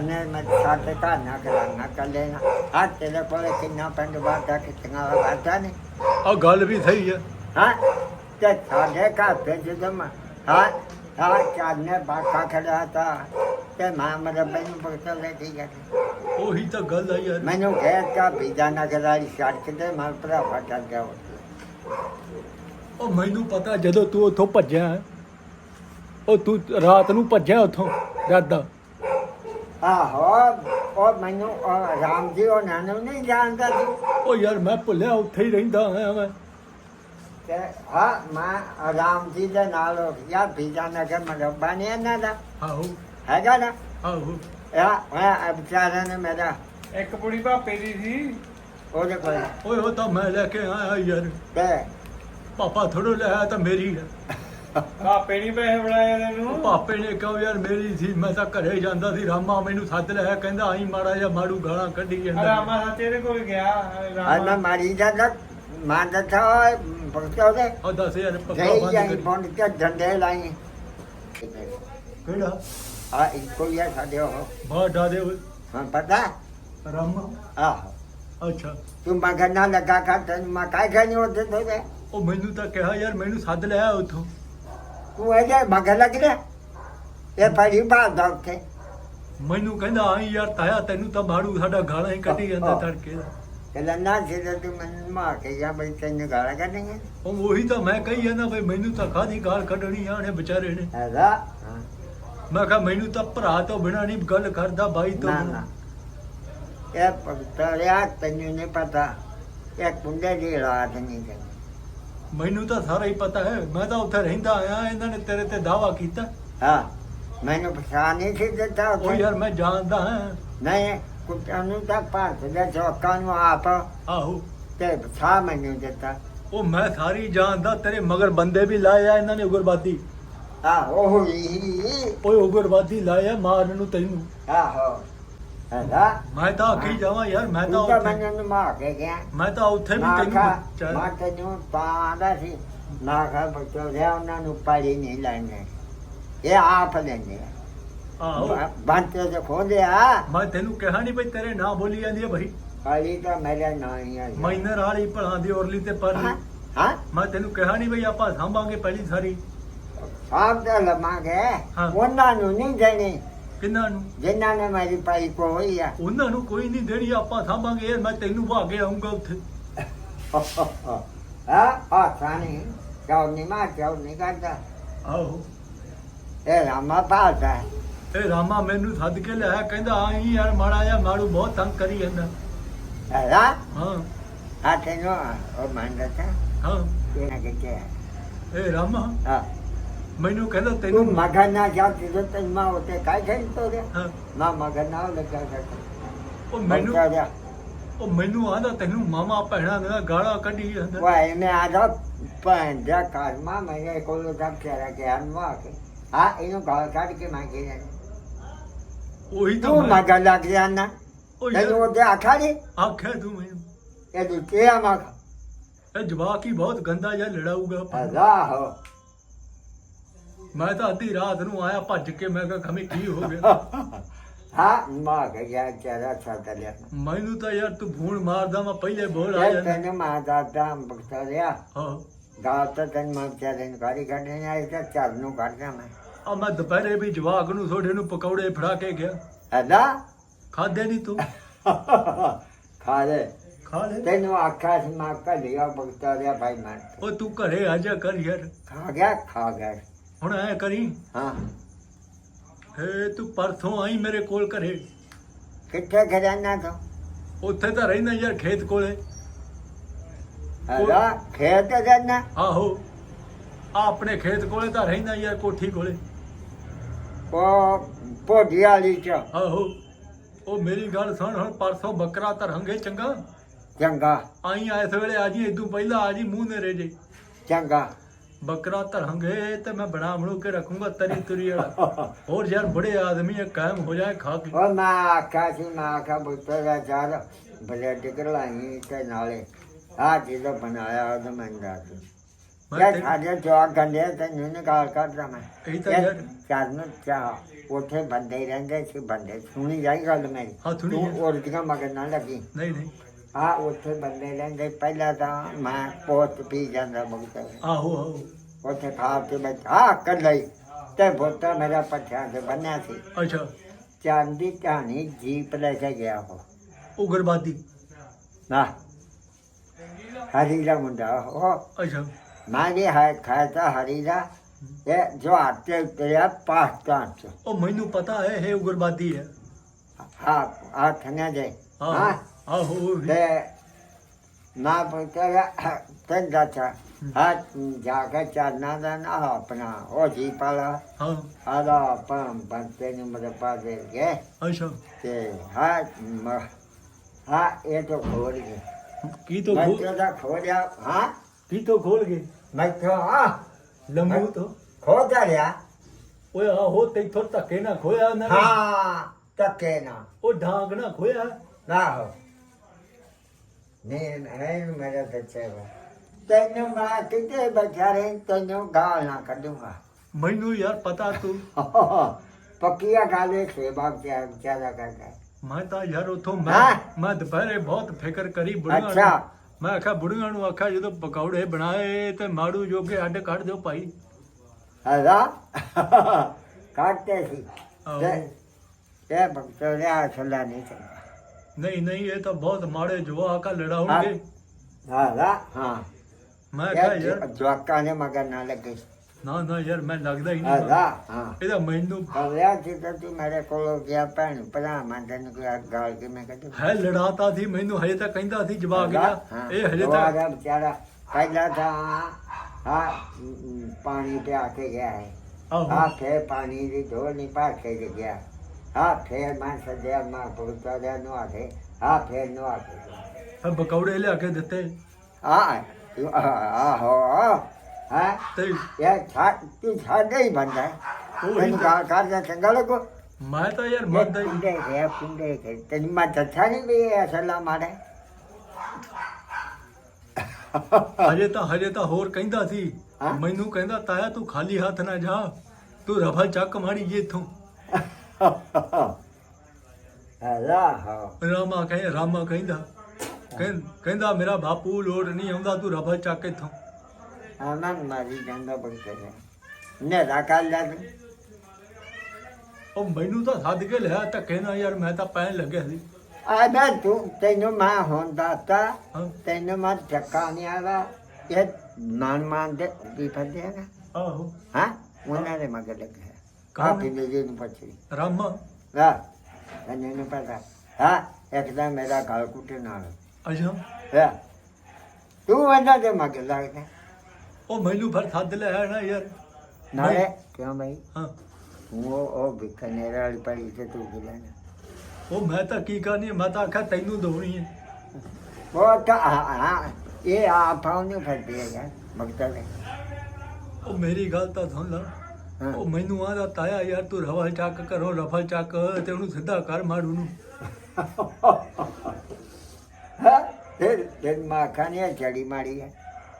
ਨੇ ਮੈਂ ਸਾਡੇ ਘਰ ਨਾ ਕਰਾਂਗਾ ਕੱਲੇ ਨਾ। ਆ ਤੇਰੇ ਕੋਲ ਕਿੰਨਾ ਪਿੰਡ ਬਾਟਾ ਕਿਤਨਾ ਬਾਟਾ ਨੇ ਆ ਗੱਲ ਵੀ ਸਹੀ ਹੈ ਹਾਂ? ਤੇ ਸਾਡੇ ਘਰ ਤੇ ਜਦੋਂ ਮੈਂ ਹਾਂ? ਹਾਂ ਚਾਨੇ ਬਾਟਾ ਖੜਾ ਤਾ ਤੇ ਮਾਂ ਮਰੇ ਬੈਨੂੰ ਪਕੜ ਲੈ ਕੇ ਗਿਆ ਉਹੀ ਤਾਂ ਗੱਲ ਆ ਯਾਰ। ਮੈਨੂੰ ਕਹਿ ਕਾ ਬੀਜਾ ਨਾ ਕਰਾਈ ਸੜਕ ਤੇ ਮਲ ਭਰਾ ਫਟਾ ਗਿਆ ਉਹ ਮੈਨੂੰ ਪਤਾ ਜਦੋਂ ਤੂੰ ਉੱਥੋਂ ਭੱਜਿਆ ਉਹ ਤੂੰ ਰਾਤ ਨੂੰ ਭੱਜਿਆ ਉੱਥੋਂ ਦਾਦਾ ਆਹੋ ਉਹ ਮੈਨੂੰ ਉਹ ਰਾਮ ਜੀ ਉਹ ਨਾਨੂ ਨਹੀਂ ਜਾਣਦਾ ਉਹ ਯਾਰ ਮੈਂ ਭੁੱਲਿਆ ਉੱਥੇ ਹੀ ਰਹਿੰਦਾ ਹਾਂ ਮੈਂ। ਤੇ ਹਾਂ ਮੈਂ ਰਾਮ ਜੀ ਦੇ ਨਾਲ ਯਾ ਬੀਜਾ ਨਾ ਕਰ ਮਰਬਾ ਨੇ ਇਹਨਾਂ ਦਾ? ਆਹੋ। ਹੈਗਾ ਨਾ? ਆਹੋ। ਯਾ ਮੈਂ ਵਿਚਾਰਾ ਨੇ ਮੇਰਾ ਇੱਕ ਕੁੜੀ ਭਾਪੇ ਦੀ ਸੀ। ਉਹਦੇ ਕੋਲ। ਓਏ ਉਹ ਤਾਂ ਮੈਂ ਲੈ ਕੇ ਆਇਆ ਯਾਰ। ਤੇ ਪਾਪਾ ਥੋੜੋ ਲੈ ਆਇਆ ਤਾਂ ਮੇਰੀ ਹੈ। ਭਾਪੇ ਨਹੀਂ ਪੈਸੇ ਬਣਾਏ ਉਹ ਤੈਨੂੰ ਪਾਪੇ ਨੇ ਕਿਹਾ ਯਾਰ ਮੇਰੀ ਸੀ ਮੈਂ ਤਾਂ ਘਰੇ ਜਾਂਦਾ ਸੀ ਰਾਮਾ ਮੈਨੂੰ ਸੱਦ ਲਿਆ ਕਹਿੰਦਾ ਆਈ ਮਾੜਾ ਜਿਹਾ ਮਾੜੂ ਗਾਲਾਂ ਕੱਢੀ ਜਾਂਦਾ ਰਾਮਾ ਸੱਚੇ ਦੇ ਕੋਲ ਗਿਆ ਰਾਮਾ। ਮਾਰੀ ਦਾ ਤਾਂ ਮਾਂ ਦਾ ਥਾ ਭਗਤੋ ਦੇ ਉਹ ਦੱਸ ਯਾਰ ਪੱਕਾ ਗਈ ਬੰਦ ਜਾਈ ਕਰੀ। ਬੰਦ ਕੇ ਡੰਡੇ ਲਾਈ। ਕਿਹੜਾ? ਆ ਇੱਕੋ ਹੀ ਆ ਸਾਡੇ ਉਹ। ਬਾਹਰ ਡਾ ਦੇ ਹਾਂ ਪਤਾ? ਰਾਮਾ? ਆਹ। ਅੱਛਾ। ਤੂੰ ਮਗਰ ਨਾ ਲੱਗਾ ਕਰ ਤੈਨੂੰ ਮੈਂ ਕਾਇ ਖਾਣੀ ਉਹਦੇ ਤੋਂ ਦੇ ਉਹ ਮੈਨੂੰ ਤਾਂ ਕਿਹਾ ਯਾਰ ਮੈਨੂੰ ਸੱਦ ਲਿਆ ਉੱਥੋਂ। ਤੂੰ ਇਹਦੇ ਮਗਰ ਲੱਗ ਰਿਹਾ ਇਹ ਪੜੀ ਬਾਤ ਦਾ ਉੱਥੇ। ਮੈਨੂੰ ਕਹਿੰਦਾ ਆਈ ਯਾਰ ਤਾਇਆ ਤੈਨੂੰ ਤਾਂ ਮਾੜੂ ਸਾਡਾ ਗਾਲਾਂ ਹੀ ਕੱਢੀ ਜਾਂਦਾ। ਤੜਕੇ ਦਾ। ਕਹਿੰਦਾ ਨਾ ਸਿੱਧਾ ਤੂੰ ਮੈਨੂੰ ਮਾਰ ਕੇ ਜਾ ਬਈ ਤੈਨੂੰ ਗਾਲਾਂ ਕੱਢਣਗੇ ਉਹ ਉਹੀ ਤਾਂ ਮੈਂ ਕਹੀ ਜਾਂਦਾ ਬਈ ਮੈਨੂੰ ਤਾਂ ਕਾਹਦੀ ਗਾਲ ਕੱਢਣੀ ਆਣੇ ਵਿਚਾਰੇ ਨੇ? ਹੈਗਾ ਮੈਂ ਕਿਹਾ ਮੈਨੂੰ ਤਾਂ ਭਰਾ ਤੋਂ ਬਿਨਾ ਨਹੀਂ ਗੱਲ ਕਰਦਾ ਬਾਈ ਤੋਂ ਬਿਨਾਂ। ਇਹ ਪਗਤਰਿਆ ਤੈਨੂੰ ਨਹੀਂ ਪਤਾ। ਇਹ ਕੁੰਡੇ ਦੀ ਰਾਤ ਨਹੀਂ ਗਈ। ਮੈਨੂੰ ਤਾਂ ਸਾਰਾ ਹੀ ਪਤਾ ਹੈ। ਮੈਂ ਤਾਂ ਉੱਥੇ ਰਹਿੰਦਾ ਆਇਆ ਇਹਨਾਂ ਨੇ ਤੇਰੇ ਤੇ ਦਾਵਾ ਕੀਤਾ। ਹਾਂ ਮੈਨੂੰ ਪਛਾਣ ਨਹੀਂ ਸੀ ਦਿੱਤਾ ਉਹ ਉੱਥੇ। ਯਾਰ ਮੈਂ ਜਾਣਦਾ ਹਾਂ। ਨਹੀਂ ਕੁੱਤਿਆਂ ਨੂੰ ਤਾਂ ਭਾਰਤ ਦੇ ਚੌਕਾਂ ਨੂੰ ਆਪ ਆਹੋ। ਤੇ ਪਛਾ ਮੈਨੂੰ ਦਿੱਤਾ। ਉਹ ਮੈਂ ਸਾਰੀ ਜਾਣਦਾ ਤੇਰੇ ਮਗਰ ਬੰਦੇ ਵੀ ਲਾਏ ਆ ਇਹਨਾਂ ਨੇ ਉਗਰਬਾਦੀ ਆਹੋ ਹੀ ਓਏ ਉਗਰਬਾਦੀ ਲਾਇਆ ਮਾਰਨ ਨੂੰ ਤੈਨੂੰ। ਆਹੋ। ਹੈਗਾ? ਮੈਂ ਤਾਂ ਆਖੀ ਜਾਵਾਂ ਯਾਰ ਮੈਂ ਤਾਂ ਤੂੰ ਤਾਂ ਉੱਥੇ ਮੈਨੂੰ ਮਾਰ ਕੇ ਗਿਆ। ਮੈਂ ਤਾਂ ਉੱਥੇ ਵੀ ਤੈਨੂੰ ਮੈਂ ਤੈਨੂੰ ਪਾਉਂਦਾ ਸੀ ਨਾ ਖਾ ਬੱਚੋ ਦੇ ਉਹਨਾਂ ਨੂੰ ਪਾੜੀ ਨਹੀਂ ਲੈਣੇ ਇਹ ਆਪ ਲੈਂਦੇ ਆਹੋ। ਬੰਤੇ ਦੇ ਖੋਦੇ ਆ। ਮੈਂ ਤੈਨੂੰ ਕਿਹਾ ਨਹੀਂ ਬਈ ਤੇਰੇ ਨਾਂ ਬੋਲੀ ਜਾਂਦੀ ਹੈ ਭਾਈ ਪਾੜੀ ਤਾਂ ਮੇਰੇ ਨਾਂ ਹੀ ਆ ਮਾਈਨਰ ਵਾਲੀ ਭਲਾਂ ਦੀ ਔਰਲੀ ਤੇ ਪਰ ਹਾਂ ਮੈਂ ਤੈਨੂੰ ਕਿਹਾ ਨਹੀਂ ਬਈ ਆਪਾਂ ਸਾਂਭਾਂਗੇ ਪਹਿਲੀ ਸਾਰੀ। ਦਾ ਲਮਾਂਗੇ ਹਾਂ। ਉਹਨਾਂ ਨੂੰ ਨਹੀਂ ਦੇਣੀ। ਕਿੰਨਾਂ ਨੂੰ? ਜਿਨ੍ਹਾਂ ਨੇ ਮੇਰੀ ਪਾਈ ਕੋ ਹੋਈ ਆ। ਉਹਨਾਂ ਨੂੰ ਕੋਈ ਨਹੀਂ ਦੇਣੀ ਆਪਾਂ ਸਾਂਭਾਂਗੇ ਇਹ ਮੈਂ ਤੈਨੂੰ ਭਾਗੇ ਆਉਂਗਾ ਉੱਥੇ। ਹਾਂ ਆ ਸਾਨੀ ਕਿਉਂ ਨਹੀਂ ਮਾ ਕਿਉਂ ਨਹੀਂ ਕਰਦਾ? ਆਹੋ। ਇਹ ਰਾਮਾ ਪਾਲਦਾ ਇਹ ਰਾਮਾ ਮੈਨੂੰ ਸੱਦ ਕੇ ਲਿਆਇਆ ਕਹਿੰਦਾ ਆਈ ਯਾਰ ਮਾੜਾ ਜਿਹਾ ਮਾੜੂ ਬਹੁਤ ਤੰਗ ਕਰੀ ਜਾਂਦਾ। ਹੈਗਾ? ਹਾਂ। ਆ ਤੈਨੂੰ ਉਹ ਮੰਨਦਾ ਤਾ ਹਾਂ। ਇਹ ਨਾ ਕਿਤੇ ਇਹ ਰਾਮਾ? ਹਾਂ। ਮੈਨੂੰ ਕਹਿੰਦਾ ਤੂੰ ਤੈਨੂੰ ਮਗਰ ਨਾ ਜਾ ਤੇ ਤੈਨੂੰ ਮਾ ਉਤੇ ਕਾਇ ਖੇਡ ਤੋਰੇ ਹਾਂ, ਨਾ ਮਗਰ ਨਾ ਲੱਗਾ ਕਰ ਉਹ ਮੈਨੂੰ ਉਹ ਮੈਨੂੰ ਆਂਦਾ ਤੈਨੂੰ ਮਾਮਾ ਭੈਣਾ ਦਾ ਗਾਲਾਂ ਕੱਢੀ ਜਾਂਦਾ ਵਾਏ ਮੈਂ ਆਦਾ ਪੈਨ ਦਾ ਕਰਮਾ ਮੈਂ ਕੋਲ ਤਾਂ ਕਿਹਾ ਕਿ ਅਨਵਾ ਕੇ ਆ ਇਹਨੂੰ ਗਾਲ ਕੱਢ ਕੇ ਮੈਂ ਕਿਹਾ ਉਹੀ ਤਾਂ ਤੂੰ ਮੈਂ ਮਗਰ ਲੱਗ ਜਾਣਾ ਉਹ ਤੈਨੂੰ ਯਾਰ ਉਹਦੇ ਆਖਾ ਨਹੀਂ ਆਖਿਆ ਤੂੰ ਮੈਨੂੰ ਇਹ ਦੁੱਤਿਆ ਮਾ ਇਹ ਜਵਾਕ ਹੀ ਬਹੁਤ ਗੰਦਾ ਜਿਹਾ ਲੜਾਊਗਾ ਆਪਾਂ ਨੂੰ। ਅੱਲਾਹ ਮੈਂ ਤਾਂ ਅੱਧੀ ਰਾਤ ਨੂੰ ਆਇਆ ਭੱਜ ਕੇ ਮੈਂ ਕਿਹਾ ਖਮੇ ਕੀ ਹੋ ਗਿਆ? ਹਾਂ ਮਾ ਕੇ ਗਿਆ ਚਾਰਾ ਛੱਡ ਲਿਆ ਮੈਨੂੰ ਤਾਂ ਯਾਰ ਤੂੰ ਫੋਨ ਮਾਰਦਾ ਮੈਂ ਪਹਿਲੇ ਬੋਲ ਆ ਜਾਂਦਾ। ਤੈਨੂੰ ਮਾ ਦਾਦਾ ਬਖਤਰਿਆ ਹਾਂ। ਗਾਲ ਤਾਂ ਤੈਨੂੰ ਮੈਂ ਚਾਰੇ ਨੂੰ ਗਾੜੀ ਕੱਢਣੇ ਆਈ ਤਾਂ ਚੱਲ ਨੂੰ ਕੱਢਦਾ ਮੈਂ। ਆ ਮੈਂ ਦੁਪਹਿਰੇ ਵੀ ਜਵਾਕ ਨੂੰ ਤੁਹਾਡੇ ਨੂੰ ਪਕੌੜੇ ਫੜਾ ਕੇ ਗਿਆ। ਅੱਲਾ ਖਾਦੇ ਨਹੀਂ ਤੂੰ? ਖਾ ਲੈ। ਖਾ ਲੈ। ਤੈਨੂੰ ਆਖਿਆ ਸੀ ਮੈਂ ਕੱਢਿਆ ਬਖਤਰਿਆ ਭਾਈ ਮੈਂ। ਉਹ ਤੂੰ ਘਰੇ ਆ ਜਾ ਕਰ ਯਾਰ। ਖਾ ਗਿਆ ਖਾ ਗਿਆ। ਹੁਣ ਐ ਕਰੀ? ਹਾਂ। ਏ ਤੂੰ ਪਰਸੋਂ ਆਈ ਮੇਰੇ ਕੋਲ ਘਰੇ। ਕਿੱਥੇ ਖਜ਼ਾਨਾ ਤੋਂ? ਉੱਥੇ ਤਾਂ ਰਹਿੰਦਾ ਯਾਰ ਖੇਤ ਕੋਲੇ। ਅੱਲਾ ਖੇਤ ਜਾਨਾ ਆਹੋ। ਆ ਆਪਣੇ ਖੇਤ ਕੋਲੇ ਤਾਂ ਰਹਿੰਦਾ ਯਾਰ ਕੋਠੀ ਕੋਲੇ। ਉਹ ਪੋਡੀ ਵਾਲੀ ਚ। ਆਹੋ। ਉਹ ਮੇਰੀ ਗੱਲ ਸੁਣ ਹੁਣ ਪਰਸੋਂ ਬੱਕਰਾ ਧਰਾਂਗੇ ਚੰਗਾ। ਚੰਗਾ। ਆਈ ਆ ਇਸ ਵੇਲੇ ਆ ਜੀ ਇਦੋਂ ਪਹਿਲਾਂ ਆ ਜੀ ਮੂੰਹ ਨੇਰੇ ਜੇ। ਚੰਗਾ। ਬੱਕਰਾ ਧਰਾਂਗੇ ਤੇ ਮੈਂ ਬਣਾ ਬਣੂ ਕੇ ਰੱਖੂੰਗਾ ਤਰੀ ਤੁਰੀ ਵਾਲਾ। ਹੋਰ ਯਾਰ ਬੜੇ ਆਦਮੀ ਆ ਕਾਇਮ ਹੋ ਜਾਏ ਖਾ ਕੇ ਉਹ ਮੈਂ ਆਖਿਆ ਸੀ ਮੈਂ ਆਖਿਆ ਬੁੱਤਰਾ ਚਾਰ ਬਲੱਡ ਕਰਲਾਈ ਤੇ ਨਾਲੇ ਆ ਜਿਹੜਾ ਬਣਾਇਆ ਉਹ ਮੈਂ ਦੱਸ ਮੈਂ ਤੈਨੂੰ- ਸਾਡੇ ਜਵਾਕ ਗੰਡੇ ਤੈਨੂੰ ਨਿਕਾਲ ਕਰਦਾ ਮੈਂ। ਇਹੀ ਤਾਂ ਯਾਰ ਚਾਰ ਨੂੰ ਚਾਹ ਉੱਥੇ ਬੰਦੇ ਰਹਿੰਦੇ ਸੀ ਬੰਦੇ ਸੁਣੀ ਜਾਈ ਗੱਲ ਮੇਰੀ। ਹਾਂ, ਸੁਣੀ ਤੂੰ। ਉਲਟੀਆਂ ਮਗਰ ਨਾ ਲੱਗੀ। ਨਹੀਂ ਨਹੀਂ। ਆ ਉੱਥੇ ਬੰਦੇ ਰਹਿੰਦੇ ਪਹਿਲਾਂ ਤਾਂ ਮੈਂ ਪੋਤ ਪੀ ਜਾਂਦਾ ਮੁਕਤ ਆਹੋ ਆਹੋ। ਉੱਥੇ ਖਾ ਕੇ ਮੈਂ ਆ ਕਰ ਲਈ ਤੇ ਬੋਤਾ ਮੇਰਾ ਪੱਠਿਆਂ ਤੇ ਬੰਨਿਆ ਸੀ। ਅੱਛਾ। ਚਾਂਦੀ ਕਹਾਣੀ ਜੀਪ ਲੈ ਕੇ ਗਿਆ ਉਹ। ਉਗਰਬਾਦੀ ਨਾ। ਹਰੀ ਦਾ ਮੁੰਡਾ ਉਹ। ਅੱਛਾ। ਮੈਂ ਵੀ ਹੈ ਖਾਤਾ ਹਰੀ ਦਾ ਇਹ ਜੋ ਆਤੇ ਉਤਰਿਆ ਪਾਕਿਸਤਾਨ ਚ। ਉਹ ਮੈਨੂੰ ਪਤਾ ਹੈ ਇਹ ਉਗਰਬਾਦੀ ਹੈ। ਹਾਂ ਆ ਥਨੇ ਦੇ। ਹਾਂ। ਆਹੋ ਉਹ। ਤੇ ਨਾ ਪੁੱਤਰਾ ਤੈਨੂੰ ਦੱਸਾਂ ਹਾਂ ਜਾ ਕੇ ਚਾਰਨਾ ਦਾ ਨਾ ਆਪਣਾ ਉਹ ਜੀ ਪਾਲਾ। ਹਾਂ। ਆਦਾ ਆਪਾਂ ਬੰਤੇ ਨੂੰ ਮੇਰੇ ਪਾਸ ਦੇ ਗਏ। ਅੱਛਾ। ਤੇ ਹਾਂ ਮ- ਹਾਂ ਇਹ ਤਾਂ ਖੋਲ ਗਏ। ਕੀ ਤੋਂ ਮੈਂ ਖੋਲ ਤਾਂ ਖੋਲਿਆ ਹਾਂ? ਕੀ ਤੋਂ ਖੋਲ ਗਏ? ਮੈਂ ਤਾਂ ਆ ਲੰਮੂ ਤੋਂ। ਖੋਦਾ ਲਿਆ ਓਏ ਆਹੋ ਤੈਥੋਂ ਧੱਕੇ ਨਾ ਖੋਇਆ ਨਾ। ਹਾਂ ਤੱਕੇ ਨਾ। ਉਹ ਢਾਂਗ ਨਾ ਖੋਇਆ। ਨਾ ਹੋ ਨਹੀਂ ਨਹੀਂ ਮੇਰਾ ਬੱਚਾ ਵਾ ਤੈਨੂੰ ਮੈਂ ਕਿਤੇ ਬੈਠਾ ਰਹੇ ਤੈਨੂੰ ਗਾਲ ਨਾ ਕੱਢੂੰਗਾ ਮੈਨੂੰ ਯਾਰ ਪਤਾ ਤੂੰ ਪੱਕੀਆ ਗਾਲੇ ਸੇਵਾ ਕਿਆ ਵਿਚਾਰਾ ਕਰਦਾ। ਮੈਂ ਤਾਂ ਯਾਰ ਉਥੋਂ? ਮੈਂ ਮੈਂ ਦੁਪਹਿਰੇ ਬਹੁਤ ਫਿਕਰ ਕਰੀ ਬੁੜੀਆਂ ਨੂੰ। ਅੱਛਾ। ਮੈਂ ਆਖਿਆ ਬੁੜੀਆਂ ਨੂੰ ਆਖਿਆ ਜਦੋਂ ਪਕੌੜੇ ਬਣਾਏ ਤੇ ਮਾੜੂ ਜੋਗੇ ਅੱਡ ਕੱਢ ਦਿਓ ਭਾਈ ਹੈਗਾ ਕਾਟੇ ਸੀ। ਤੇ ਇਹ ਬਕਤੋਰਿਆ ਛੱਲਾ ਨਹੀਂ ਚੰਗਾ ਨਹੀਂ ਨਹੀਂ ਇਹ ਤਾਂ ਬਹੁਤ ਮਾੜੇ ਜਵਾਕ ਆ ਲੜਾਉਣਗੇ। ਹੈਗਾ ਹਾਂ ਮੈਂ ਆਖਿਆ ਇਹ ਯਾਰ ਜਵਾਕਾਂ ਨੇ ਮਗਰ ਨਾ ਲੱਗੇ। ਨਾ ਨਾ ਯਾਰ ਮੈਂ ਲੱਗਦਾ ਹੀ ਨਹੀਂ ਹਾਂ ਇਹਦਾ ਮੈਨੂੰ ਕਰਿਆ ਸੀ ਤਾਂ ਮੇਰੇ ਕੋਲ ਗਿਆ ਭੈਣ ਭਰਾ ਮੈਂ ਤੈਨੂੰ ਕੋਈ ਗਾਲ ਕੇ ਮੈਂ ਕਹਦੂ ਹੈ ਲੜਾਤਾ ਸੀ ਮੈਨੂੰ ਹਜੇ ਤਾਂ ਕਹਿੰਦਾ ਸੀ ਜਵਾਕ ਜਾ ਇਹ ਹਜੇ ਤਾਂ ਆ ਵਿਚਾਰਾ। ਪਹਿਲਾਂ ਤਾਂ ਹਾਂ ਪਾਣੀ ਪਿਆ ਕੇ ਗਿਆ ਹੈ। ਆਹੋ। ਆ ਫੇਰ ਪਾਣੀ ਦੀ ਢੋਲੀ ਪਾ ਕੇ ਗਿਆ। ਆ ਫੇਰ ਮੈਂ ਸੱਜਿਆ ਮੈਂ ਪੁੱਤਰ ਦੇ ਨੂੰ ਆ ਕੇ ਆ ਫੇਰ ਨੂੰ ਆ ਕੇ ਫਿਰ ਪਕੌੜੇ ਲਿਆ ਕੇ ਦਿੱਤੇ ਆ ਆਹੋ ਹਾਂ ਤੇ ਇਹ ਛਾ ਤੂੰ ਸਾਡੇ ਹੀ ਬੰਦਾ ਹੈ ਉਹੀ ਤੈਨੂੰ ਗਾਲ ਕਰਦਾ ਚੰਗਾ ਲੱਗੋ ਮੈਂ ਤਾਂ ਯਾਰ ਇਹ ਮਰਦਾ ਹੀ ਕੁੰਡੇ ਗਿਆ ਕੁੰਡੇ ਕੇ ਤੈਨੂੰ ਮੈਂ ਦੱਸਿਆ ਨਹੀਂ ਵੀ ਇਹ ਅਸਲਾ ਮਾਰੇ ਹਜੇ ਤਾਂ ਹਜੇ ਤਾਂ ਹੋਰ ਕਹਿੰਦਾ ਸੀ ਹਾਂ? ਮੈਨੂੰ ਕਹਿੰਦਾ ਤਾਇਆ ਤੂੰ ਖਾਲੀ ਹੱਥ ਨਾ ਜਾ ਤੂੰ ਰਫਲ ਚੱਕ ਮਾੜੀ ਜੇ ਇਥੋਂ ਹਲਾ ਹੋ। ਰਾਮਾ ਕਹੇ ਰਾਮਾ ਕਹਿੰਦਾ ਕਹਿੰ- ਕਹਿੰਦਾ ਮੇਰਾ ਬਾਪੂ ਲੋੜ ਨਹੀਂ ਆਉਂਦਾ ਤੂੰ ਰਫਲ ਚੱਕ ਇਥੋਂ। ਆਨੰਦ ਮਾਰੀ ਜਾਂਦਾ ਬੰਦੇ ਨੇ ਨੇ ਰਾਕਾ ਲੈ ਉਹ ਮੈਨੂੰ ਤਾਂ ਸੱਦ ਕੇ ਲਿਆ ਧੱਕੇ ਨਾਲ ਯਾਰ ਮੈਂ ਤਾਂ ਪੈਣ ਲੱਗਿਆ ਸੀ। ਆ ਮੈਂ ਤੂੰ ਤੈਨੂੰ ਮੈਂ ਹੁੰਦਾ ਤਾਂ ਹਾਂ। ਤੈਨੂੰ ਮੈਂ ਚੱਕਾ ਨਹੀਂ ਆਦਾ ਇਹ ਨਾਨ ਮਾਨ ਦੇ ਵੀ ਫੱਦੇ ਨਾ? ਆਹੋ। ਹਾਂ? ਉਹਨਾਂ ਦੇ ਮਗਰ ਲੱਗੇ। ਕਾਫੀ ਦੇ ਜੀ ਨੂੰ ਰਾਮਾ। ਹਾਂ ਤੈਨੂੰ ਨਹੀਂ ਪਤਾ। ਹਾਂ ਇੱਕਦਮ ਮੇਰਾ ਗਲ ਕੁੱਟੇ ਨਾਲ। ਅੱਛਾ। ਹਾਂ ਤੂੰ ਉਹਨਾਂ ਦੇ ਮਗਰ ਲੱਗਦਾ ਉਹ ਮੈਨੂੰ ਫਿਰ ਸੱਦ ਲਿਆ ਨਾ ਯਾਰ। ਨਾਲੇ ਕਿਉਂ ਭਾਈ ਹਾਂ। ਉਹ ਉਹ ਬਿਕਨੇਰ ਵਾਲੀ ਪੜੀ ਤੇ ਤੂੰ ਕੀ ਲੈਣਾ? ਉਹ ਮੈਂ ਤਾਂ ਕੀ ਕਰਨੀ ਮੈਂ ਤਾਂ ਆਖਿਆ ਤੈਨੂੰ ਦੋਣੀ ਹੈ ਉਹ ਤਾਂ ਆ- ਆ- ਇਹ ਆਪਾਂ ਨੂੰ ਫੜਦੇ ਆ ਯਾਰ ਮਗਦਰ ਦੇ ਉਹ ਮੇਰੀ ਗੱਲ ਤਾਂ ਸੁਣ ਲੈ। ਹਾਂ। ਉਹ ਮੈਨੂੰ ਆਦਾ ਤਾਇਆ ਯਾਰ ਤੂੰ ਰਫਲ ਚੱਕ ਕਰੋ ਰਫਲ ਚੱਕ ਤੇ ਉਹਨੂੰ ਸਿੱਧਾ ਕਰ ਮਾੜੂ ਨੂੰ। ਹਾਂ? ਫਿਰ ਫਿਰ ਮਾਂ ਖਾਣੇ ਚੜੀ ਮਾਰੀ ਹੈ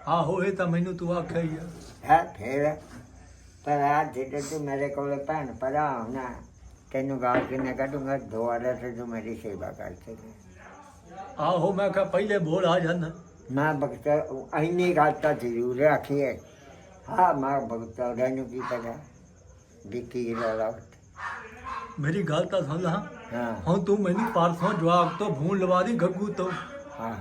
ਆਹੋ ਇਹ ਤਾਂ ਮੈਨੂੰ ਤੂੰ ਆਖਿਆ ਹੀ ਆ। ਹੈ ਫਿਰ? ਪਰ ਆ ਜਿਹੜੇ ਤੂੰ ਮੇਰੇ ਕੋਲ ਭੈਣ ਭਰਾ ਹੋਣਾ ਤੈਨੂੰ ਗਾਲ ਕੇ ਨਾ ਕੱਢੂੰਗਾ ਦੁਆਰਾ ਤੇ ਤੂੰ ਮੇਰੀ ਸੇਵਾ ਕਰ ਸਕੇ ਆਹੋ ਮੈਂ ਕਿਹਾ ਪਹਿਲੇ ਬੋਲ ਆ ਜਾਂਦਾ ਮੈਂ ਬਖਤਰ ਇੰਨੀ ਗੱਲ ਤਾਂ ਜ਼ਰੂਰ ਰੱਖੀ ਹੈ। ਹਾਂ ਮੈਂ ਨੂੰ ਕੀ ਪਤਾ? ਕੀ ਰੌਲਾ ਮੇਰੀ ਗੱਲ ਤਾਂ ਸੁਣ ਲਾ ਹਾਂ। ਹੁਣ ਤੂੰ ਮੈਨੂੰ ਪਰਸੋਂ ਜਵਾਕ ਤੋਂ ਫੋਨ ਲਵਾ ਦੀ ਗੱਗੂ ਤੋਂ। ਹਾਂ।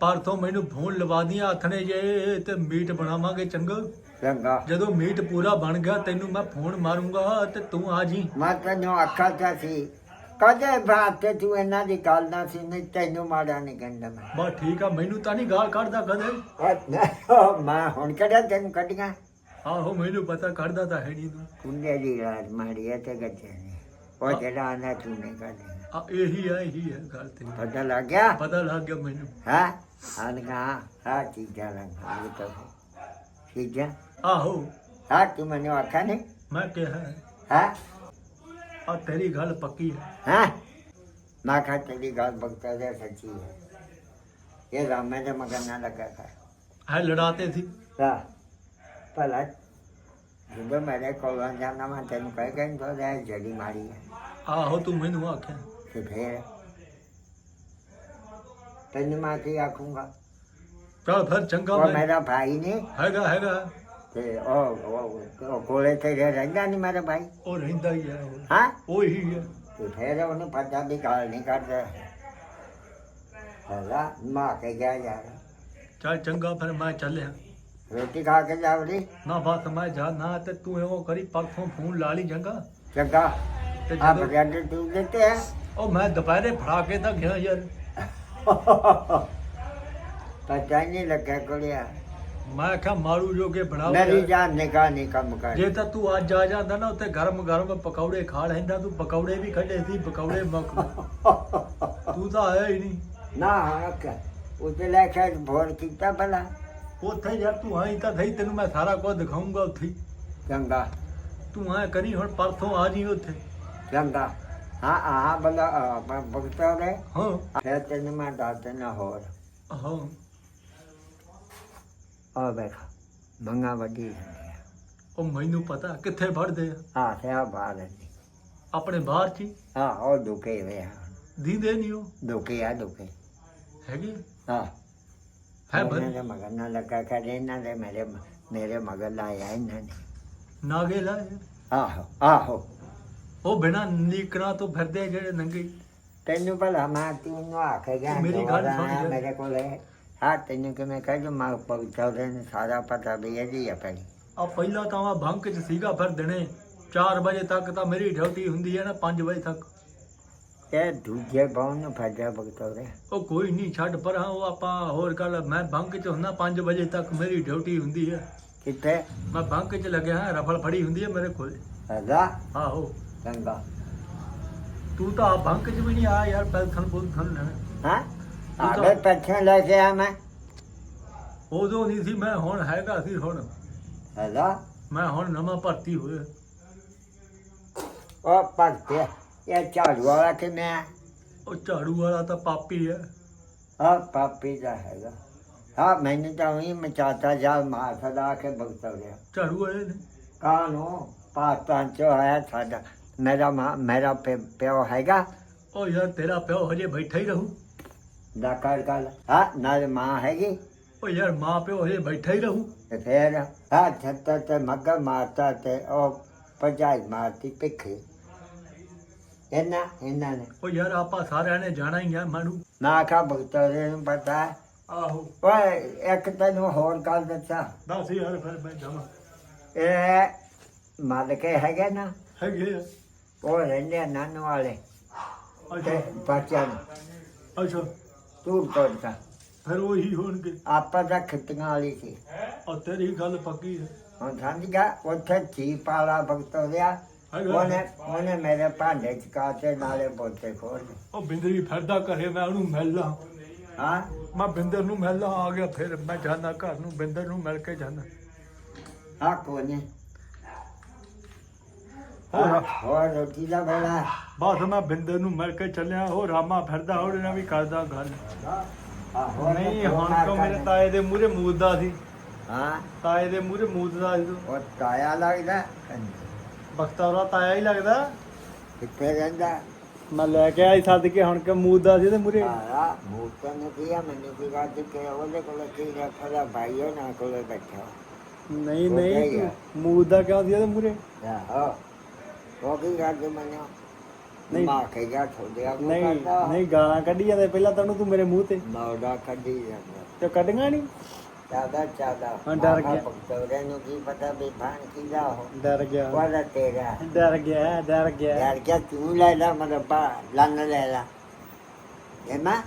ਪਰਸੋਂ ਮੈਨੂੰ ਫੋਨ ਲਵਾ ਦੀ ਆਥਣੇ ਜੇ ਤੇ ਮੀਟ ਬਣਾਵਾਂਗੇ ਚੰਗਾ। ਚੰਗਾ। ਜਦੋਂ ਮੀਟ ਪੂਰਾ ਬਣ ਗਿਆ ਤੈਨੂੰ ਮੈਂ ਫੋਨ ਮਾਰੂੰਗਾ ਤੇ ਤੂੰ ਆ ਜੀ। ਮੈਂ ਤੈਨੂੰ ਆਖਾ ਤਾ ਸੀ ਕਦੇ ਬਾਤ ਤੇ ਤੂੰ ਇਹਨਾਂ ਦੀ ਗੱਲ ਨਾ ਸੀ ਨਹੀਂ ਤੈਨੂੰ ਮਾੜਾ ਨਹੀਂ ਕਹਿੰਦਾ ਮੈਂ। ਬਸ ਠੀਕ ਆ ਮੈਨੂੰ ਤਾਂ ਨਹੀਂ ਗਾਲ ਕੱਢਦਾ ਕਦੇ। ਮੈਂ ਹੁਣ ਕਿਹੜਾ ਤੈਨੂੰ ਕੱਢੀਆਂ? ਆਹੋ ਮੈਨੂੰ ਪਤਾ ਕੱਢਦਾ ਤਾਂ ਹੈ ਨਹੀਂ ਤੂੰ। ਕੁੰਡੇ ਦੀ ਰਾਤ ਮਾਰੀ ਹੈ ਤੇ ਗੱਜੇ ਨੇ। ਉਹ ਜਿਹੜਾ ਆਂਦਾ ਤੂੰ ਨਹੀਂ ਕੱਢੇਗਾ ਆ ਇਹੀ ਆ ਇਹੀ ਹੈ ਗੱਲ ਤੇ ਪਤਾ ਲੱਗ ਗਿਆ? ਪਤਾ ਲੱਗ ਗਿਆ ਮੈਨੂੰ। ਹਾਂ? ਆਨਗਾ ਹਾਂ ਚੀਜ਼ਾਂ ਲੰਘ ਤਾਂ। ਚੀਜ਼ਾਂ? ਆਹੋ। ਹਾਂ ਤੂੰ ਮੈਨੂੰ ਆਖਾ ਨਹੀਂ ਮੈਂ ਕਿਹਾ ਹਾਂ? ਆ ਤੇਰੀ ਗੱਲ ਪੱਕੀ ਹੈ ਹਾਂ? ਮੈਂ ਕਹਾ ਤੇਰੀ ਗੱਲ ਬਗਤਾ ਦੇ ਸੱਚੀ ਹੈ ਇਹ ਰਾਮੇ ਦੇ ਮਗਰ ਨਾ ਲੱਗਾ ਹੈ ਹੈ ਲੜਾਤੇ ਸੀ। ਹਾਂ। ਕੋਲ ਜਾਣਾ ਮੈਂ ਤੈਨੂੰ ਕਹਿ ਕੇ ਤੋ ਦੇ ਜੜੀ ਮਾਰੀ ਹੈ ਆਹੋ ਤੂੰ ਮੈਨੂੰ ਆਖਿਆ ਤੇ ਫੇਰ ਤੈਨੂੰ ਮੈਂ ਕੀ ਆਖੂੰਗਾ ਚੱਲ ਫਿਰ ਚੰਗਾ ਉਹ ਮੈਂ ਮੇਰਾ ਭਾਈ ਨੇ ਹੈਗਾ ਹੈਗਾ ਤੇ ਉਹ ਉਹ- ਕੋਲੇ ਤੇ ਰਹਿੰਦਾ ਨਹੀਂ ਮੇਰਾ ਭਾਈ ਉਹ ਰਹਿੰਦਾ ਹੀ ਹੈ। ਹਾਂ ਉਹ ਹੀ ਹੈ ਤੇ ਫੇਰ ਉਹਨੂੰ ਪਤਾ ਵੀ ਗਾਲ ਨਹੀਂ ਕੱਢਦਾ ਹਲਾ ਮਾਂ ਕੇ ਗਿਆ ਯਾਰ ਚੱਲ ਚੰਗਾ ਫਿਰ ਮੈਂ ਚੱਲਿਆ ਰੋਟੀ ਖਾ ਕੇ ਜਾਵੜੀ ਨਾ ਬਸ ਮੈਂ ਜਾਣਾ ਤੇ ਤੂੰ ਇਹੋ ਕਰੀ ਪਰਸੋਂ ਫੋਨ ਲਾ ਲਈ ਚੰਗਾ ਚੰਗਾ। ਤੇ ਆ ਜਦੋਂ ਬਗੈਰ ਤੂੰ ਦਿੱਤੇ ਹੈ ਉਹ ਮੈਂ ਦੁਪਹਿਰੇ ਫੜਾ ਕੇ ਤਾਂ ਗਿਆ ਯਾਰ। ਪਤਾ ਨਹੀਂ ਲੱਗਾ ਕੋਲਿਆ ਮੈਂ ਕਿਹਾ ਮਾਰੂ ਜੋਗੇ ਬਣਾਓ ਮੇਰੀ ਯਾਰ। ਜਾਨ ਨਿਕਾ ਨਹੀਂ ਕੰਮ ਕਰ ਜੇ ਤਾਂ ਤੂੰ ਅੱਜ ਆ ਜਾਂਦਾ ਨਾ ਉੱਥੇ ਗਰਮ ਗਰਮ ਪਕੌੜੇ ਖਾ ਲੈਂਦਾ ਤੂੰ ਪਕੌੜੇ ਵੀ ਕੱਢੇ ਸੀ ਪਕੌੜੇ ਮੁੱਕ ਤੂੰ ਤਾਂ ਆਇਆ ਹੀ ਨਹੀਂ। ਨਾ ਹੱਕ ਉਤੇ ਲੈ ਕੇ ਫੋਨ ਕੀਤਾ ਭਲਾ। ਉੱਥੇ ਯਾਰ ਤੂੰ ਆਈ ਤਾਂ ਸਹੀ ਤੈਨੂੰ ਮੈਂ ਸਾਰਾ ਕੁਝ ਦਿਖਾਉਂਗਾ ਉੱਥੇ ਹੀ। ਚੰਗਾ। ਤੂੰ ਐ ਕਰੀ ਹੁਣ ਪਰਸੋਂ ਆ ਜੀ ਉੱਥੇ। ਚੰਗਾ। ਹਾਂ ਹਾਂ ਬਲਾ ਬਗਤਾ ਰੇ ਹਾਂ। ਫਿਰ ਤੈਨੂੰ ਮੈਂ ਦੱਸ ਦੇਣਾ ਹੋਰ। ਹਾਂ। ਆ ਵੇਖ ਮੰਗਾ ਵੱਡੀ ਹੁੰਦੀ ਆ ਉਹ ਮੈਨੂੰ ਪਤਾ ਕਿੱਥੇ ਫੜਦੇ ਆ? ਆ ਸਿਆ ਬਾਹਰ ਆਪਣੇ ਬਾਹਰ ਚ ਹੀ। ਆ ਉਹ ਦੁਕੇ ਵੇ ਦੀਂਦੇ ਨਹੀਂ ਉਹ? ਦੁਕੇ ਆ ਦੁਕੇ ਹੈਗੇ ਹਾਂ। ਹੈ ਇਹਨਾਂ ਬਰ ਦੇ ਮਗਰ ਨਾ ਲੱਗਾ ਕਰ ਇਹਨਾਂ ਦੇ ਮੇਰੇ ਮੇਰੇ ਮਗਰ ਲਾਇਆ ਇਹਨਾਂ ਨੇ। ਨਾਗੇ ਲਾਏ ਆਹੋ ਆਹੋ। ਉਹ ਬਿਨਾ ਨੀਕਰਾਂ ਤੋਂ ਫਿਰਦੇ ਆ ਜਿਹੜੇ ਨੰਗੇ। ਤੈਨੂੰ ਭਲਾ ਮੈਂ ਤੂੰ ਨੂੰ ਆ ਕੇ ਗਿਆ ਮੇਰੀ ਗੱਲ ਸੁਣ ਆਇਆ ਯਾਰ। ਮੇਰੇ ਕੋਲ। ਹਾਂ ਤੈਨੂੰ ਕਿ ਮੈਂ ਕਹਿ ਜੋ ਮੈਂ ਪਵਿੱਤਰ ਨੇ ਸਾਰਾ ਪਤਾ ਵੀ ਇਹਦੀ ਆ ਪੈਣੀ ਆ ਪਹਿਲਾਂ ਤਾਂ ਮੈਂ ਬੰਕ ਚ ਸੀਗਾ ਫਿਰ ਦਿਨੇ 4 ਵਜੇ ਤੱਕ ਤਾਂ ਮੇਰੀ ਡਿਊਟੀ ਹੁੰਦੀ ਹੈ ਨਾ 5 ਵਜੇ ਤੱਕ। ਇਹ ਦੂਜੇ ਬਾਉ ਨੂੰ ਫੜਿਆ ਬਗਤੌਰੇ ਉਹ ਕੋਈ ਨਹੀਂ ਛੱਡ ਪਰ ਹਾਂ ਉਹ ਆਪਾਂ ਹੋਰ ਗੱਲ ਮੈਂ ਬੰਕ ਚ ਹੁੰਦਾ 5 ਵਜੇ ਤੱਕ ਮੇਰੀ ਡਿਊਟੀ ਹੁੰਦੀ ਹੈ ਕਿੱਥੇ? ਮੈਂ ਬੰਕ ਚ ਲੱਗਿਆ ਹਾਂ ਰਫਲ ਫੜੀ ਹੁੰਦੀ ਹੈ ਮੇਰੇ ਕੋਲ। ਹੈਗਾ? ਆਹੋ। ਚੰਗਾ। ਤੂੰ ਤਾਂ ਬੰਕ ਚ ਵੀ ਨਹੀਂ ਆ ਯਾਰ ਪੈਨਸ਼ਨ ਪੁਲਥਨ ਲੈਣਾ। ਹਾਂ? ਤਾਂ- ਆਵੇ ਪੈਸੇ ਲੈ ਕੇ ਆ ਮੈਂ। ਉਦੋਂ ਨਹੀਂ ਸੀ ਮੈਂ ਹੁਣ ਹੈਗਾ ਸੀ ਹੁਣ। ਹੈਗਾ? ਮੈਂ ਹੁਣ ਨਵਾਂ ਭਰਤੀ ਹੋਇਆ। ਉਹ ਪੱਕੇ ਇਹ ਝਾੜੂ ਵਾਲਾ ਕਿ ਮੈਂ ਉਹ ਝਾੜੂ ਵਾਲਾ ਤਾਂ ਪਾਪੀ ਹੈ। ਆ ਪਾਪੀ ਦਾ ਹੈਗਾ। ਹਾਂ ਮੈਨੂੰ ਤਾਂ ਉਹੀ ਮਚਾਤਾ ਜਾ ਮਾਰ ਸਦਾ ਕੇ ਬਗਤੌਰੇ ਝਾੜੂ ਵਾਲੇ ਨੇ? ਕਾਨੂੰ ਪਾਕਿਸਤਾਨ ਚ ਆਇਆ ਸਾਡਾ। ਮੇਰਾ ਮਾਂ ਮੇਰਾ ਪਿ- ਪਿਓ ਹੈਗਾ। ਉਹ ਯਾਰ ਤੇਰਾ ਪਿਓ ਹਜੇ ਬੈਠਾ ਹੀ ਰਹੂ। ਦਾ ਕਰ ਗੱਲ। ਹਾਂ ਨਾਲ ਮਾਂ ਹੈਗੀ। ਉਹ ਯਾਰ ਮਾਂ ਪਿਓ ਹਜੇ ਬੈਠਾ ਹੀ ਰਹੂ। ਤੇ ਫੇਰ ਹਾਂ ਛੱਤਾ ਤੇ ਮੱਗਾ ਮਾਰਤਾ ਤੇ ਉਹ ਪਜਾਈ ਮਾਰਤੀ ਪਿੱਖੇ ਇਹਨਾਂ ਇਹਨਾਂ ਨੇ। ਉਹ ਯਾਰ ਆਪਾਂ ਸਾਰਿਆਂ ਨੇ ਜਾਣਾ ਹੀ ਆ ਮੈਨੂੰ। ਨਾ ਕਾ ਬਗਤੌਰੇ ਨੂੰ ਪਤਾ। ਆਹੋ। ਓਏ ਇੱਕ ਤੈਨੂੰ ਹੋਰ ਗੱਲ ਦੱਸਾਂ। ਦੱਸ ਯਾਰ ਫਿਰ ਮੈਂ ਜਾਵਾਂ। ਇਹ ਮਾਲਕੇ ਹੈਗੇ ਨਾ? ਹੈਗੇ ਆ। ਉਹ ਰਹਿੰਦੇ ਆ ਨੰਨ ਵਾਲੇ। ਤੇ ਅੱਛਾ ਬੱਚਿਆਂ ਨੂੰ। ਅੱਛਾ। ਤੂੰ ਤੋੜਦਾ ਫਿਰ ਉਹੀ ਹੋਣਗੇ। ਆਪਾਂ ਦਾ ਖਿੱਤੀਆਂ ਵਾਲੀ ਸੀ। ਉਹ ਤੇਰੀ ਗੱਲ ਪੱਕੀ ਹੈ ਹੁਣ ਸਮਝ ਗਿਆ ਉੱਥੇ ਚੀਪ ਵਾਲਾ ਬਗਤੌਰਿਆ ਹੈਗਾ ਉਹਨੇ ਉਹਨੇ ਮੇਰੇ ਭਾਂਡੇ ਚ ਕਾਤੇ ਨਾਲੇ ਬੋਤੇ ਖੋਲ। ਉਹ ਬਿੰਦਰੀ ਫਿਰਦਾ ਘਰੇ ਮੈਂ ਉਹਨੂੰ ਮਿਲਦਾ। ਹਾਂ? ਮੈਂ ਬਿੰਦਰ ਨੂੰ ਮਿਲਦਾ ਆ ਗਿਆ ਫਿਰ ਮੈਂ ਜਾਣਾ ਘਰ ਨੂੰ ਬਿੰਦਰ ਨੂੰ ਮਿਲ ਕੇ ਜਾਣਾ ਹਾਂ ਕੋਨੇ ਹੋਰ ਹੋਰ ਰੋਟੀ ਦਾ ਵੇਲਾ ਬਸ ਮੈਂ ਬਿੰਦਰ ਨੂੰ ਮਿਲ ਕੇ ਚੱਲਿਆ ਉਹ ਰਾਮਾ ਫਿਰਦਾ ਉਹਦੇ ਨਾਲ ਵੀ ਕਰਦਾ ਗੱਲ। ਨਹੀਂ ਤਾਂ ਹੁਣ ਕਰਨਾ। ਮੇਰੇ ਤਾਏ ਦੇ ਮੂਹਰੇ ਮੂਦਦਾ ਸੀ। ਹਾਂ? ਤਾਏ ਦੇ ਮੂਹਰੇ ਮੂਦਦਾ ਸੀ ਤੂੰ। ਉਹ ਤਾਇਆ ਲੱਗਦਾ। ਬਖਤੌਰਾ ਤਾਇਆ ਹੀ ਲੱਗਦਾ। ਕਿੱਥੇ ਰਹਿੰਦਾ? ਮੈਂ ਲੈ ਕੇ ਆਈ ਸੱਦ ਕੇ ਹੁਣ ਕਿ ਮੂਦਦਾ ਸੀ ਤੇ ਮੂਹਰੇ। ਆਇਆ ਮੂਤਾਂ ਨੇ ਕਿਹਾ ਮੈਨੂੰ ਕੀ ਗੱਲ ਕਿ ਉਹਦੇ ਕੋਲ ਕੀ ਰੱਖਦਾ ਭਾਈ? ਉਹ ਨਾ ਕੋਲੇ ਬੈਠਾ ਨਹੀਂ ਉਹ ਨਹੀਂ ਗਿਆ। ਤੂੰ ਮੂਦਦਾ ਕਿਉਂ ਸੀ ਉਹਦੇ ਮੂਹਰੇ? ਆਹੋ। ਉਹ ਕੀ ਕਰਦੇ ਮੈਨੂੰ? ਨਹੀਂ। ਮਾਰ ਕੇ ਗਿਆ ਛੋੜਿਆ ਨਹੀਂ ਨਹੀਂ ਗਾਲਾਂ ਕੱਢੀ ਜਾਂਦੇ। ਪਹਿਲਾਂ ਤੈਨੂੰ ਤੂੰ ਮੇਰੇ ਮੂੰਹ ਤੇ। ਮੌੜਾ ਕੱਢੀ ਜਾਂਦਾ। ਤੇ ਕੱਢੀਆਂ ਨਹੀਂ ਚਾਦਾ ਚਾਦਾ ਹਾਂ, ਡਰ ਗਿਆ। ਪਕਤੌਰੇ ਨੂੰ ਕੀ ਪਤਾ ਵੀ ਭਾਣ ਕੀ ਦਾ ਹੋ ਡਰ ਗਿਆ। ਵਾਲਾ ਤੇਰਾ। ਡਰ ਗਿਆ ਡਰ ਗਿਆ। ਯਾਰ ਕਿਆ ਤੂੰ ਲੈ ਲਾ ਮਰਬਾ ਲੰਨ ਲੈ ਲਾ। ਇਹ ਮਾ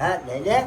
ਹਾਂ ਲੈ ਲੈ